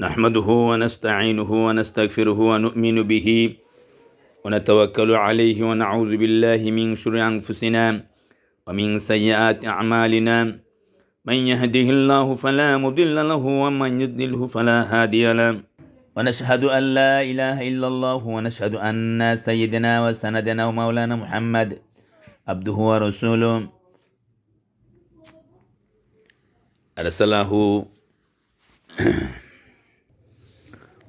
نحمده ونستعينه ونستغفره ونؤمن به ونتوكل عليه ونعوذ بالله من شر أنفسنا ومن سيئات أعمالنا. من يهده الله فلا مضل له ومن يضلله فلا هادي له. ونشهد أن لا إله إلا الله ونشهد أن سيدنا وسندنا ومولانا محمد عبده ورسوله. أرسله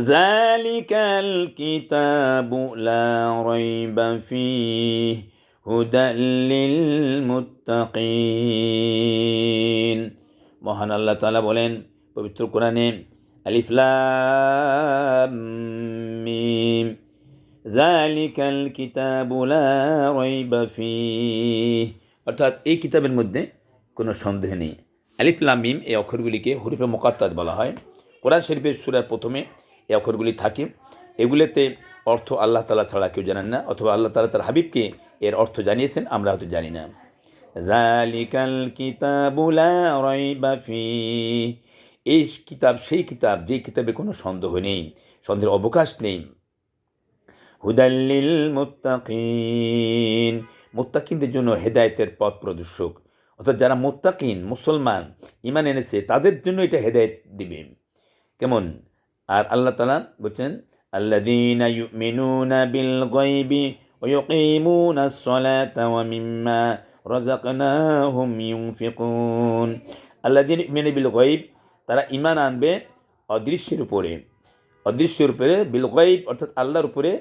ذلك الكتاب لا ريب فيه هدى للمتقين মহান আল্লাহ তাআলা বলেন পবিত্র কোরআনে আলিফ লাম মিম জালিকাল কিতাবু লা রাইবা ফিহ অর্থাৎ এই কিতাবের মধ্যে কোনো সন্দেহ নেই আলিফ লাম মিম এই অক্ষরগুলিকে হরিফে মোকাত্তাত বলা হয় কোরআন শরীফের সুরার প্রথমে এই অক্ষরগুলি থাকে। এগুলোতে অর্থ আল্লাহ তালা ছাড়া কেউ জানেন না, অথবা আল্লাহ তালা তার হাবিবকে এর অর্থ জানিয়েছেন, আমরা হয়তো জানি না। জালিকাল কিতাবুলা এই কিতাব, সেই কিতাব, যে কিতাবে কোনো সন্দেহ নেই, সন্দেহের অবকাশ নেই। হুদাল্লিল মুত্তাকিন। মুত্তাকিনদের জন্য হেদায়েতের পথ প্রদর্শক। অর্থাৎ যারা মুত্তাকিন, মুসলমান ইমান এনেছে, তাদের জন্য এটা হেদায়েত দিবে। কেমন? আর আল্লাহ তালা বলছেন ইউমিনুনা বিল গায়ব তারা ইমান আনবে অদৃশ্যের উপরে। অদৃশ্যের উপরে বিল গায়ব, অর্থাৎ আল্লাহর উপরে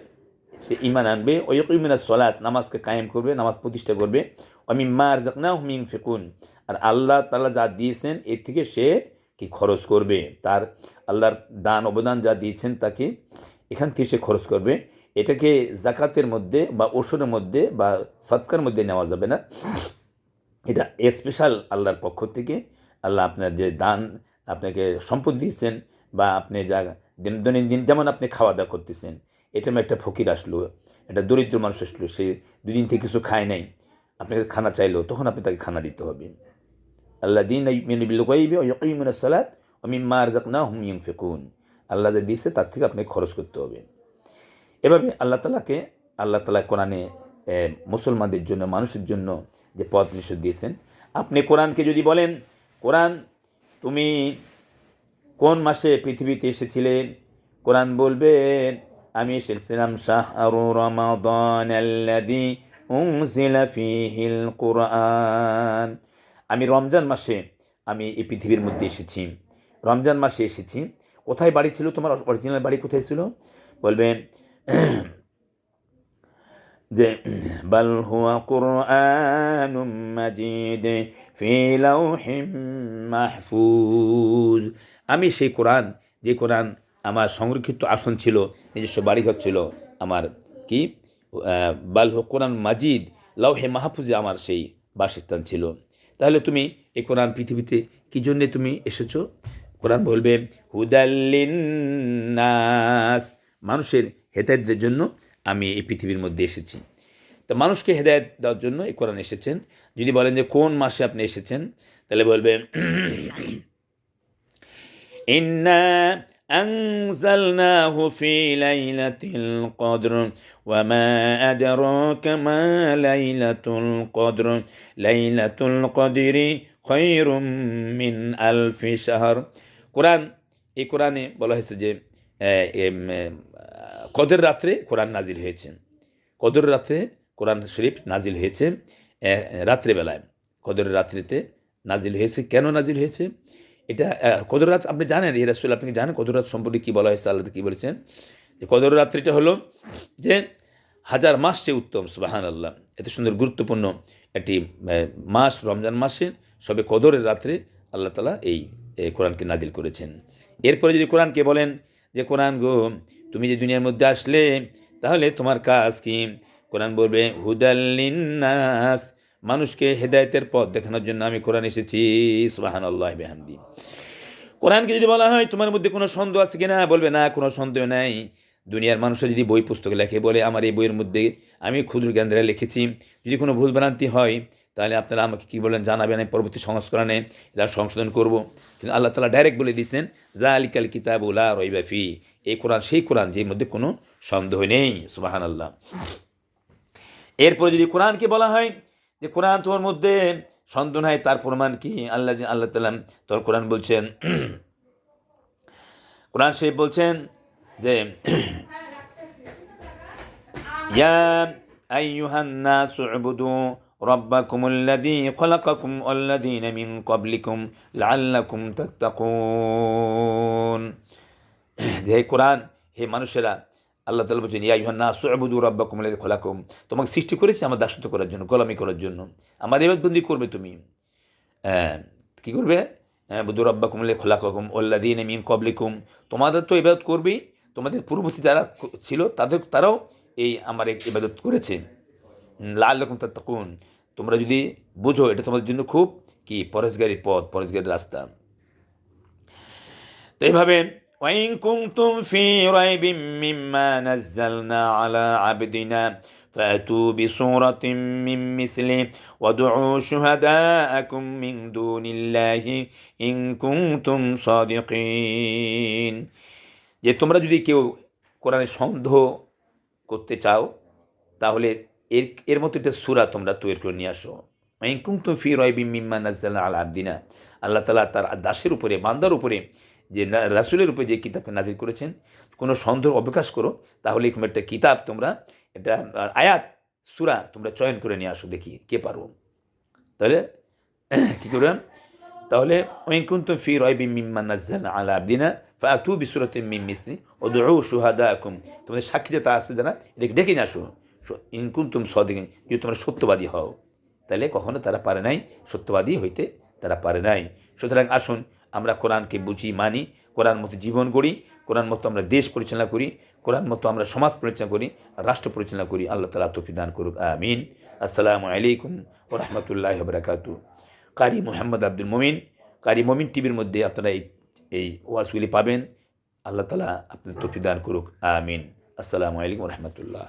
সে ইমান আনবে। ওয়কিমিনা সলাৎ নামাজকে কায়েম করবে, নামাজ প্রতিষ্ঠা করবে। আমি মার জাকনা হুমিং ফেকুন আর আল্লাহ তাল্লাহ যা দিয়েছেন, এর থেকে সে কি খরচ করবে, তার আল্লাহর দান অবদান যা দিয়েছেন তাকে এখান থেকে সে খরচ করবে। এটাকে জাকাতের মধ্যে বা ওষুধের মধ্যে বা সৎকার মধ্যে নেওয়া যাবে না। এটা স্পেশাল আল্লাহর পক্ষ থেকে। আল্লাহ আপনার যে দান আপনাকে সম্পদ দিয়েছেন বা আপনি যা দিন, দৈনন্দিন যেমন আপনি খাওয়া দাওয়া করতেছেন এটা একটা ফকির আসলো, একটা দরিদ্র মানুষ আসলো, সে দুদিন থেকে কিছু খায় নাই, আপনাকে খানা চাইলো, তখন আপনি তাকে খানা দিতে হবে। আল্লাহ দিন ইমিনা সালাত আমি মার যাক না হুম ইং ফেকুন আল্লাহ যা দিয়েছে তার থেকে আপনাকে খরচ করতে হবে। এভাবে আল্লাহ তালাকে আল্লাহ তালা কোরআনে মুসলমানদের জন্য, মানুষের জন্য যে পথ নিষেধ দিয়েছেন, আপনি কোরআনকে যদি বলেন, কোরআন, তুমি কোন মাসে পৃথিবীতে এসেছিলে? কোরআন বলবে, আমি এসেছিলাম শাহরু রমাদান আল্লাযী উনজিলা ফীহিল কুরআন। আমি রমজান মাসে আমি এই পৃথিবীর মধ্যে এসেছি। রমজান মাসে এসেছি। কোথায় বাড়ি ছিল তোমার? অরিজিনাল বাড়ি কোথায় ছিল? বলবে যে, বাল হুয়া কুরআনুম মাজিদ মাহফুজ। আমি সেই কোরআন, যে কোরআন আমার সংরক্ষিত আসন ছিল, নিজস্ব বাড়িঘর ছিল, আমার কি? বাল কোরআন মাজিদ লাউহে মাহফুজে আমার সেই বাসস্থান ছিল। তাহলে তুমি এই কোরআন পৃথিবীতে কী জন্যে তুমি এসেছ? কোরআন বলবে নাস মানুষের হেদায়তের জন্য আমি এই পৃথিবীর মধ্যে এসেছি। তো মানুষকে হেদায়ত দেওয়ার জন্য এই কোরআন এসেছেন। যদি বলেন যে কোন মাসে আপনি এসেছেন, তাহলে বলবেন ইন্না أنزلناه في ليلة القدر وما أدراك ما ليلة القدر ليلة القدر خير من ألف شهر কোরআন এই কোরআনে বলা হয়েছে যে কদের রাত্রে কোরআন নাজিল হয়েছে কদর রাত্রে কোরআন শরীফ নাজিল হয়েছে রাত্রেবেলায় কদর রাত্রিতে নাজিল হয়েছে কেন নাজিল হয়েছে এটা কদরাত আপনি জানেন, এই রাসুল আপনি জানেন? কদরাত সম্পর্কে কী বলা হয়েছে? আল্লাহ কী বলেছেন? যে কদর রাত্রিটা হলো যে হাজার মাস চেয়ে উত্তম সুবাহান আল্লাহ এত সুন্দর, গুরুত্বপূর্ণ একটি মাস, রমজান মাসে সবে কদরের রাত্রে আল্লাহ তালা এই কোরআনকে নাজিল করেছেন। এরপরে যদি কোরআনকে বলেন যে, কোরআন গো, তুমি যে দুনিয়ার মধ্যে আসলে, তাহলে তোমার কাজ কি? কোরআন বলবে হুদাল্লিনাস মানুষকে হেদায়েতের পথ দেখানোর জন্য আমি কোরআন এসেছি সুবাহান আল্লাহ বেহামদি। কোরআনকে যদি বলা হয়, তোমার মধ্যে কোনো সন্দেহ আছে কিনা? বলবে, না, কোনো সন্দেহ নাই। দুনিয়ার মানুষরা যদি বই পুস্তক লেখে, বলে, আমার এই বইয়ের মধ্যে আমি ক্ষুদ্র জ্ঞানরা লিখেছি। যদি কোনো ভুলভ্রান্তি হয়, তাহলে আপনারা আমাকে কী বলেন, জানাবেন, আমি পরবর্তী সংস্করণে এটা সংশোধন করব। কিন্তু আল্লাহ তালা ডাইরেক্ট বলে দিয়েছেন জা আলিকাল কিতাব উলা রইবাফি এই কোরআন, সেই কোরআন, যের মধ্যে কোনো সন্দেহ নেই সুবাহান আল্লাহ এরপরে যদি কোরআনকে বলা হয় যে কোরআন তোমার মধ্যে সন্দেহ নাই তার প্রমাণ কি আল্লাহ আল্লাহ তালাম তোর কোরআন বলছেন কোরআন শরীফ বলছেন যে ইয়া আইয়ুহান নাসু উবুদু ربكم الذي خلقكم والذين من قبلكم لعلكم تتقون যে কোরআন হে মানুষেরা আল্লাহ তালা বলছেন ইয়া ইহান্না সুবুদু রব্বাকুম আল্লাযী খলাকুম তোমাকে সৃষ্টি করেছি আমার দাসত্ব করার জন্য গোলামি করার জন্য। আমার এবাদবন্দি করবে তুমি। হ্যাঁ, কি করবে? হ্যাঁ, বুধু রব্বাকুম আল্লাযী খলাকুম ওল্লাদিন মিন কবলিকুম তোমাদের তো ইবাদত করবেই। তোমাদের পূর্ববর্তী যারা ছিল তাদের তারাও এই আমার ইবাদত করেছে। লাল রকম তার তখন তোমরা যদি বুঝো এটা তোমাদের জন্য খুব কি পরেশগারির পথ পরেশগারির রাস্তা। তো এইভাবে وإن كنتم في ريب مما نزلنا على عبدنا فأتوا بصورة من مثله وادعوا شهداءكم من دون الله إن كنتم صادقين যে তোমরা যদি কেউ কোরআনে সন্দেহ করতে চাও তাহলে এর এর মতো একটা সুরা তোমরা তৈরি করে নিয়ে আসো ইনকুম তুম ফি রয়বি মিম্মা নাজাল আল আবদিনা আল্লাহ তালা তার দাসের উপরে বান্দার উপরে যে রাসূলের উপরে যে কিতাবকে নাজির করেছেন, কোনো সন্দেহ অবকাশ করো, তাহলে এরকম একটা কিতাব তোমরা এটা আয়াত, সুরা তোমরা চয়ন করে নিয়ে আসো দেখি, কে পারো। তাহলে, কী করলাম? তাহলে, ওয়াইন তো ফি রয়বি মিম্মা নাজাল আলা আবদিনা ফাতু বিসুরাতিন মিম মিসলি ওদউ শুহাদাকুম। তোমাদের সাক্ষী তা আছে যারা, এদেরকে ডেকে নিয়ে আসো। ইনকুন ইনকুন্তুম সদিন যদি তোমরা সত্যবাদী হও, তাহলে কখনো তারা পারে নাই, সত্যবাদী হইতে তারা পারে নাই। সুতরাং আসুন আমরা কোরআনকে বুঝি, মানি, কোরআন মতো জীবন গড়ি, কোরআন মতো আমরা দেশ পরিচালনা করি, কোরআন মতো আমরা সমাজ পরিচালনা করি, রাষ্ট্র পরিচালনা করি। আল্লাহ তালা তফি দান করুক, আমিন। আসসালামু আলাইকুম ও রহমতুল্লাহ বরাকাতু কারি মোহাম্মদ আব্দুল মমিন, কারি মমিন টিভির মধ্যে আপনারা এই এই ওয়াজগুলি পাবেন। আল্লাহ তালা আপনার তফি দান করুক, আমিন। আসসালামু আলাইকুম রহমতুল্লাহ।